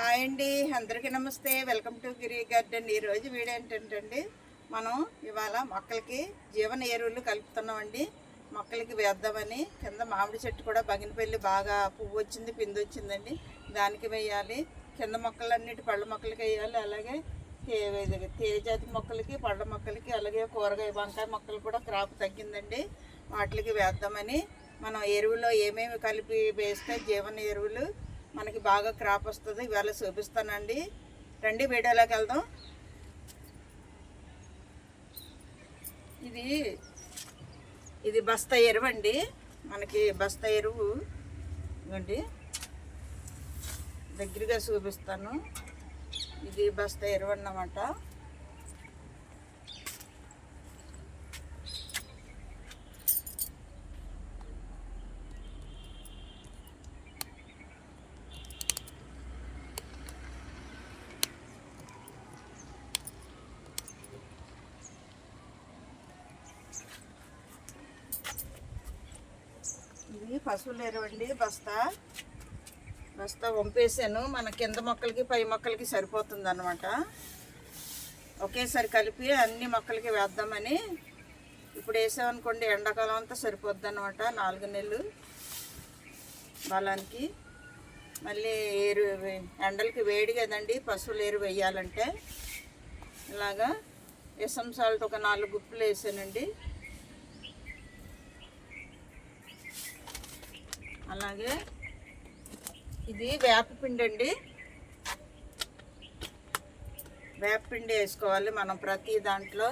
Hi అండి అందరికీ నమస్తే. Welcome to Giri garden. ఈరోజు వీడియో ఏంటంటే మనం ఇవాళ మొక్కలకి జీవన ఎరువులు కలుపుతున్నామండి. మొక్కలకి వేద్దామని కింద మామిడి చెట్టు కూడా బగినపల్లి బాగా పువ్వు వచ్చింది పిండి వచ్చిందండి. దానికి వేయాలి. కింద మొక్కలన్నిటి పళ్ళ మొక్కలకి వేయాలి. అలాగే తేజాతి మొక్కలకి పళ్ళ మొక్కలకి అలాగే కూరగాయ వంకాయ మొక్కలు కూడా క్రాప్ తగ్గిందండి. వాటికి వేద్దామని మనం ఎరువులో ఏమేమి కలిపి వేస్తే జీవన ఎరువులు మనకి బాగా క్రాప్ వస్తుంది. ఇవాళ చూపిస్తానండి. రండి వీడియోలోకి వెళ్దాం. ఇది ఇది బస్తా ఎరువు అండి. మనకి బస్తా ఎరువు ఇవ్వండి. దగ్గరగా చూపిస్తాను. ఇది బస్తా ఎరువు అన్నమాట ఇది పశువుల ఎరువండి బస్తా. బస్తా వంపేసాను మన కింద మొక్కలకి పై మొక్కలకి సరిపోతుంది అనమాట ఒకేసారి కలిపి అన్ని మొక్కలకి వేద్దామని ఇప్పుడు వేసామనుకోండి ఎండాకాలం అంతా సరిపోద్ది అనమాట నాలుగు నెలలు బలానికి. మళ్ళీ ఏరు ఎండలకి వేడి కదండి పశువులు ఎరువు వేయాలంటే. ఇలాగా ఎసం సాల్ట్ ఒక నాలుగు గుప్పులు వేసానండి. అలాగే ఇది వేపపిండి అండి. వేపపిండి వేసుకోవాలి మనం ప్రతి దాంట్లో.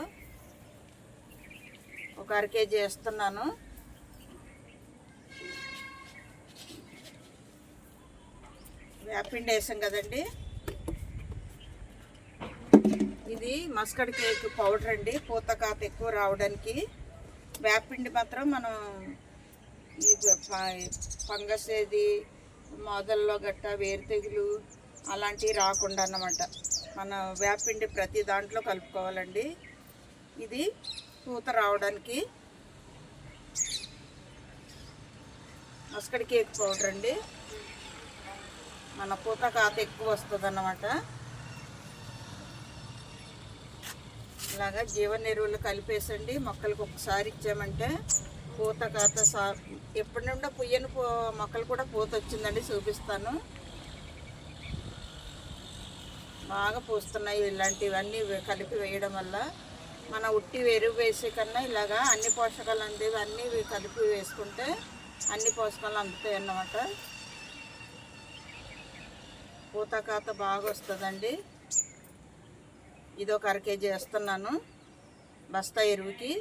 ఒక అర కేజీ వేస్తున్నాను. వేపపిండి వేసాం కదండి. ఇది మస్కడ్ కేక్ పౌడర్ అండి. పూతకాత ఎక్కువ రావడానికి. వేపపిండి మాత్రం మనం ఈ ఫంగస్ ఏది మొదల్లో గట్ట వేరు తెగులు అలాంటివి రాకుండా అన్నమాట. మన వేపిండి ప్రతి దాంట్లో కలుపుకోవాలండి. ఇది పూత రావడానికి మస్కడ్ కేక్ పౌడర్ అండి. మన పూత కాత ఎక్కువ వస్తుంది అన్నమాట ఇలాగా జీవన ఎరువులు కలిపేసండి. మొక్కలకు ఒకసారి ఇచ్చామంటే పూత కాత సా ఎప్పటి నుండో పుయ్యని పూ మొక్కలు కూడా పూత వచ్చిందండి చూపిస్తాను. బాగా పూస్తున్నాయి ఇలాంటివన్నీ కలిపి వేయడం వల్ల. మన ఉట్టి వేరు వేసే కన్నా ఇలాగా అన్ని పోషకాలు అందేవి అన్నీ కలిపి వేసుకుంటే అన్ని పోషకాలు అందుతాయి అన్నమాట పూత కాత బాగా వస్తుందండి. ఇది ఒక అర కేజీ వేస్తున్నాను. బస్తా ఎరువుకి.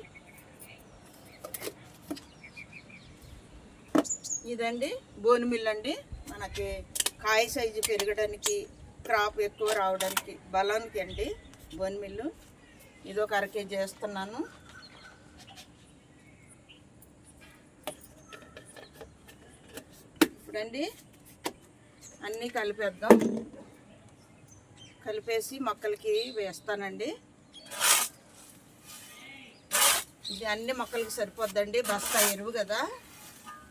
ఇదండి బోన్ మిల్ అండి. మనకి కాయ సైజు పెరగడానికి క్రాప్ ఎక్కువ రావడానికి బలానికి అండి బోన్ మిల్లు. ఇది ఒక అర కేజీ వేస్తున్నాను. ఇప్పుడండి అన్నీ కలిపేద్దాం. కలిపేసి మొక్కలకి వేస్తానండి. ఇది అన్ని మొక్కలకి సరిపోద్దండి. బస్తా ఎరువు కదా.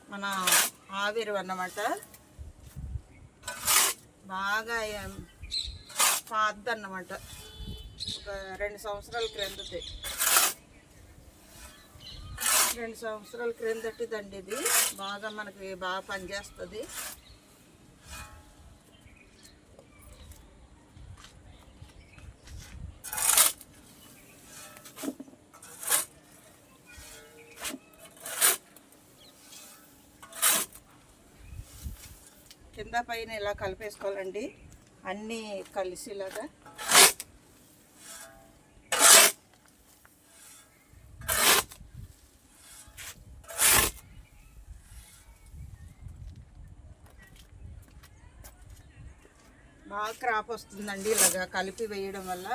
మన ఆవిరు అన్నమాట. బాగా పాత అన్నమాట. ఒక రెండు సంవత్సరాల క్రిందటి. రెండు సంవత్సరాల క్రిందటిదండి ఇది. బాగా మనకి బాగా పనిచేస్తుంది. కింద పైన ఇలా కలిపేసుకోవాలండి? అన్నీ కలిసిలాగా. బాగా క్రాప్ వస్తుందండి ఇలాగా. కలిపి వేయడం వల్ల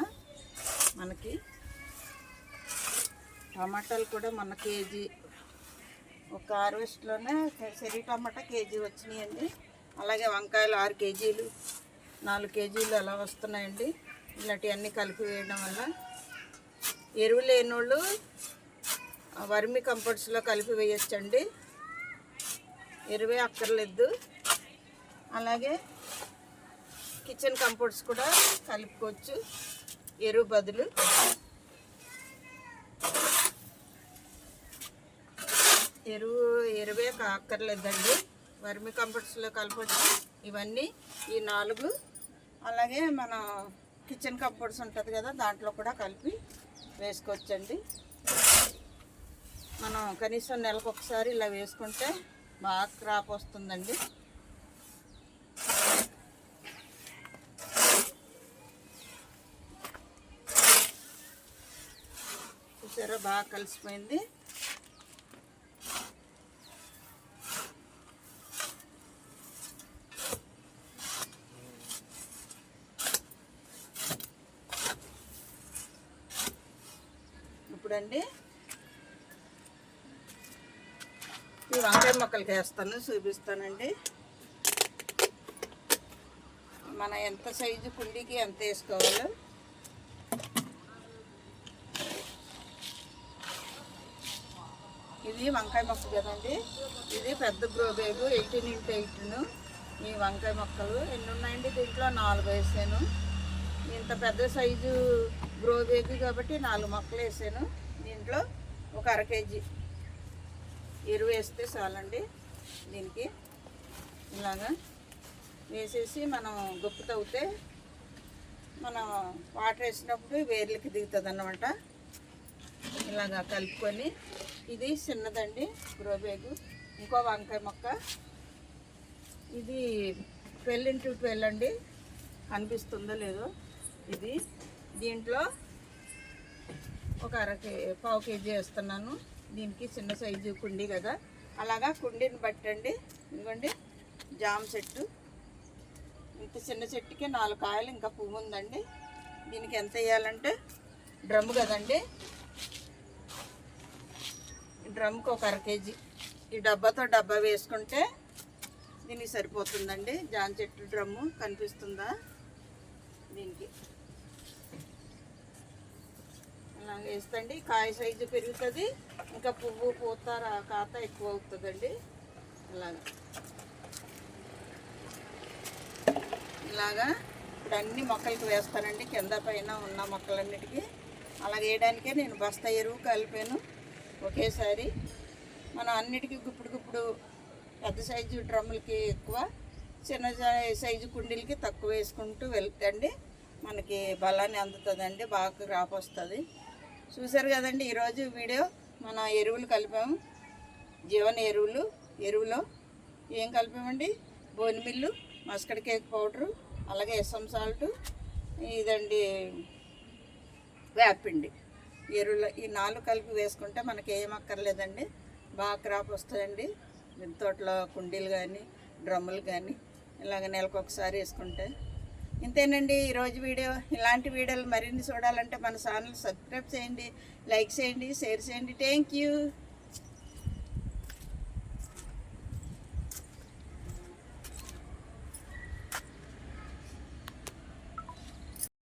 మనకి టమాటాలు కూడా మన కేజీ ఒక హార్వెస్ట్లోనే చెరీ టమాటా కేజీ వచ్చినాయండి. అలాగే వంకాయలు ఆరు కేజీలు నాలుగు కేజీలు అలా వస్తున్నాయండి. ఇలాంటివన్నీ కలిపి వేయడం వల్ల ఎరువు లేని వాళ్ళు వర్మి కంపోస్ట్లో కలిపి వేయొచ్చండి. ఎరువే అక్కర్లేదు. అలాగే కిచెన్ కంపోర్ట్స్ కూడా కలుపుకోవచ్చు. ఎరువు బదులు. ఎరువు ఎరువే అక్కర్లేదండి. వర్మి కంపోర్ట్స్లో కలపచ్చు. ఇవన్నీ ఈ నాలుగు. అలాగే మన కిచెన్ కంపోర్ట్స్ ఉంటుంది కదా దాంట్లో కూడా కలిపి వేసుకోవచ్చండి. మనం కనీసం నెలకు ఒకసారి ఇలా వేసుకుంటే బాగా క్రాప్ వస్తుందండి. చూసారా? బాగా కలిసిపోయింది. అండి. ఈ వంకాయ మొక్కలకి వేస్తాను చూపిస్తానండి. మన ఎంత సైజు కుండీకి ఎంత వేసుకోవాలో. ఇది వంకాయ మొక్క కదండి. ఇది పెద్ద grow bag eighteen into eighteen. ఈ వంకాయ మొక్కలు ఎన్ని ఉన్నాయండి? దీంట్లో నాలుగు వేసాను. ఇంత పెద్ద సైజు గ్రో బ్యాగ్ కాబట్టి నాలుగు మొక్కలు వేసాను. దీంట్లో ఒక అర కేజీ ఎరువు వేస్తే చాలండి దీనికి. ఇలాగా వేసేసి మనం గుప్పు తవ్వితే మనం వాటర్ వేసినప్పుడు వేర్లకి దిగుతుంది అన్నమాట ఇలాగా కలుపుకొని ఇది చిన్నదండి గ్రోబేగు. ఇంకో వంకాయ మొక్క. ఇది ట్వెల్వ్ ఇంటూ ట్వెల్వ్ అండి. కనిపిస్తుందో లేదో ఇది. దీంట్లో ఒక అర కే పావు కేజీ వేస్తున్నాను. దీనికి చిన్న సైజు కుండీ కదా. అలాగా కుండీని పట్టండి. ఇదిగోండి జామ చెట్టు. ఇంత చిన్న చెట్టుకి నాలుగు కాయలు ఇంకా పువ్వు ఉందండి. దీనికి ఎంత వేయాలంటే డ్రమ్ము కదండి. డ్రమ్కి ఒక అర కేజీ. ఈ డబ్బాతో డబ్బా వేసుకుంటే దీనికి సరిపోతుందండి. జామ చెట్టు డ్రమ్ము కనిపిస్తుందా దీనికి? వేస్తండి. కాయ సైజు పెరుగుతుంది. ఇంకా పువ్వు పూత రా- కాత ఎక్కువ అవుతుందండి. ఇలాగా. ఇలాగా ఇప్పుడు అన్ని మొక్కలకి వేస్తానండి. కింద పైన ఉన్న మొక్కలన్నిటికీ. అలా వేయడానికే నేను బస్తా ఎరువు కలిపాను ఒకేసారి మనం అన్నిటికీ గుప్పుడు గుప్పుడు పెద్ద సైజు డ్రమ్ములకి ఎక్కువ చిన్న సైజు కుండీలకి తక్కువ వేసుకుంటూ వెళ్తండి. మనకి బలాన్ని అందుతుందండి. బాగా క్రాప్ వస్తుంది. చూసారు కదండి ఈరోజు వీడియో మన ఎరువులు కలిపాము. జీవన ఎరువులు ఎరువులో ఏం కలిపామండి? Bone meal mustard cake powder అలాగే ఎస్ఎం సాల్ట్ ఇదండి వేపిండి ఎరువులు ఈ నాలుగు కలిపి వేసుకుంటే మనకి ఏం అక్కర్లేదండి. బాగా క్రాప్ వస్తుందండి మిద్దె తోటలో కుండీలు కానీ డ్రమ్ములు కానీ ఇలాగ నెలకు ఒకసారి వేసుకుంటే ఇంతేనండి ఈరోజు వీడియో ఇలాంటి వీడియోలు మరిన్ని చూడాలంటే మన ఛానల్ సబ్స్క్రైబ్ చేయండి లైక్ చేయండి షేర్ చేయండి. Thank you.